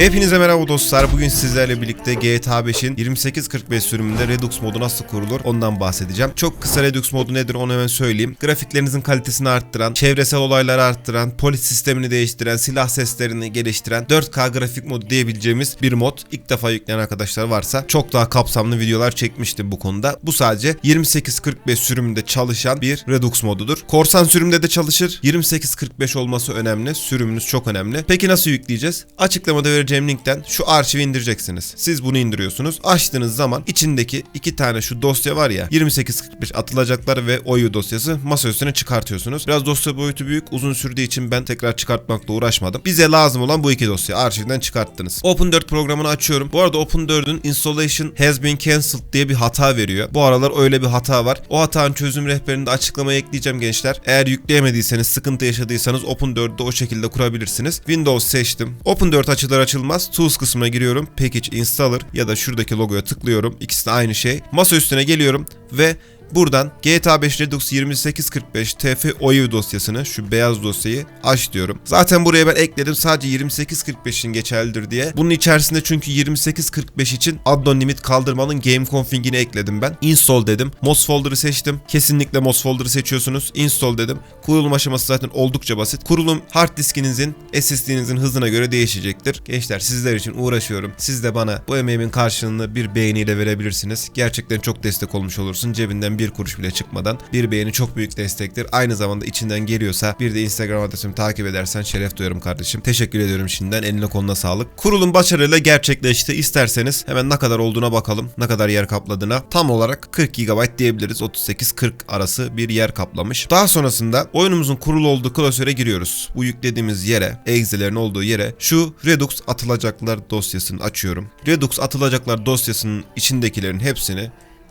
Hepinize merhaba dostlar. Bugün sizlerle birlikte GTA 5'in 2845 sürümünde Redux modu nasıl kurulur ondan bahsedeceğim. Çok kısa Redux modu nedir onu hemen söyleyeyim. Grafiklerinizin kalitesini arttıran, çevresel olayları arttıran, polis sistemini değiştiren, silah seslerini geliştiren 4K grafik modu diyebileceğimiz bir mod. İlk defa yükleyen arkadaşlar varsa çok daha kapsamlı videolar çekmiştim bu konuda. Bu sadece 2845 sürümünde çalışan bir Redux modudur. Korsan sürümde de çalışır. 2845 olması önemli. Sürümünüz çok önemli. Peki nasıl yükleyeceğiz? Açıklamada vereceğim linkten şu arşivi indireceksiniz. Siz bunu indiriyorsunuz. Açtığınız zaman içindeki iki tane şu dosya var ya 2845 atılacaklar ve OYU dosyası masa üstüne çıkartıyorsunuz. Biraz dosya boyutu büyük uzun sürdüğü için ben tekrar çıkartmakla uğraşmadım. Bize lazım olan bu iki dosya arşivden çıkarttınız. Open 4 programını açıyorum. Bu arada Open 4'ün installation has been cancelled diye bir hata veriyor. Bu aralar öyle bir hata var. O hatanın çözüm rehberini de açıklamaya ekleyeceğim gençler. Eğer yükleyemediyseniz, sıkıntı yaşadıysanız Open 4'de o şekilde kurabilirsiniz. Windows seçtim. Open 4 açılır açılmaz Tools kısmına giriyorum. Package Installer ya da şuradaki logoya tıklıyorum. İkisi de aynı şey. Masa üstüne geliyorum ve Buradan GTA 5 Redux 2845 TF OYU dosyasını şu beyaz dosyayı aç diyorum. Zaten buraya ben ekledim sadece 2845'in geçerlidir diye. Bunun içerisinde çünkü 2845 için addon limit kaldırmanın game config'ini ekledim ben. Install dedim. MOS folder'ı seçtim. Kesinlikle MOS folder'ı seçiyorsunuz. Install dedim. Kurulum aşaması zaten oldukça basit. Kurulum hard diskinizin SSD'nizin hızına göre değişecektir. Gençler sizler için uğraşıyorum. Siz de bana bu emeğimin karşılığını bir beğeniyle verebilirsiniz. Gerçekten çok destek olmuş olursun. Cebinden bir kuruş bile çıkmadan. Bir beğeni çok büyük destektir. Aynı zamanda içinden geliyorsa bir de Instagram adresimi takip edersen şeref duyarım kardeşim. Teşekkür ediyorum şimdiden. Eline koluna sağlık. Kurulum başarıyla gerçekleşti. İsterseniz hemen ne kadar olduğuna bakalım. Ne kadar yer kapladığına. Tam olarak 40 GB diyebiliriz. 38-40 arası bir yer kaplamış. Daha sonrasında oyunumuzun kurulu olduğu klasöre giriyoruz. Bu yüklediğimiz yere, exe'lerin olduğu yere şu Redux atılacaklar dosyasını açıyorum. Redux atılacaklar dosyasının içindekilerin hepsini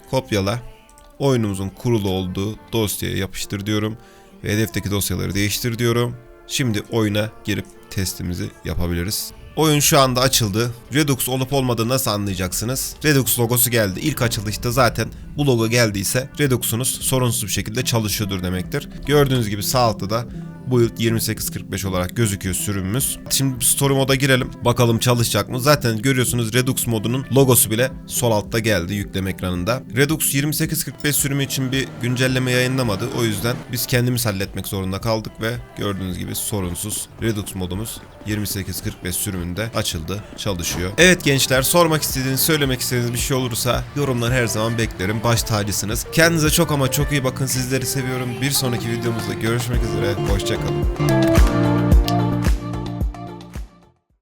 kopyala oyunumuzun kurulu olduğu dosyaya yapıştır diyorum. Ve hedefteki dosyaları değiştir diyorum. Şimdi oyuna girip testimizi yapabiliriz. Oyun şu anda açıldı. Redux olup olmadığını nasıl anlayacaksınız? Redux logosu geldi. İlk açılışta zaten bu logo geldiyse Redux'unuz sorunsuz bir şekilde çalışıyordur demektir. Gördüğünüz gibi sağ altta da Build 2845 olarak gözüküyor sürümümüz. Şimdi story moda girelim. Bakalım çalışacak mı? Zaten görüyorsunuz Redux modunun logosu bile sol altta geldi yükleme ekranında. Redux 2845 sürümü için bir güncelleme yayınlamadı. O yüzden biz kendimiz halletmek zorunda kaldık ve gördüğünüz gibi sorunsuz Redux modumuz 2845 sürümünde açıldı, çalışıyor. Evet gençler sormak istediğiniz, söylemek istediğiniz bir şey olursa yorumlar her zaman beklerim. Baş tacısınız. Kendinize çok ama çok iyi bakın. Sizleri seviyorum. Bir sonraki videomuzda görüşmek üzere. Hoşçakalın.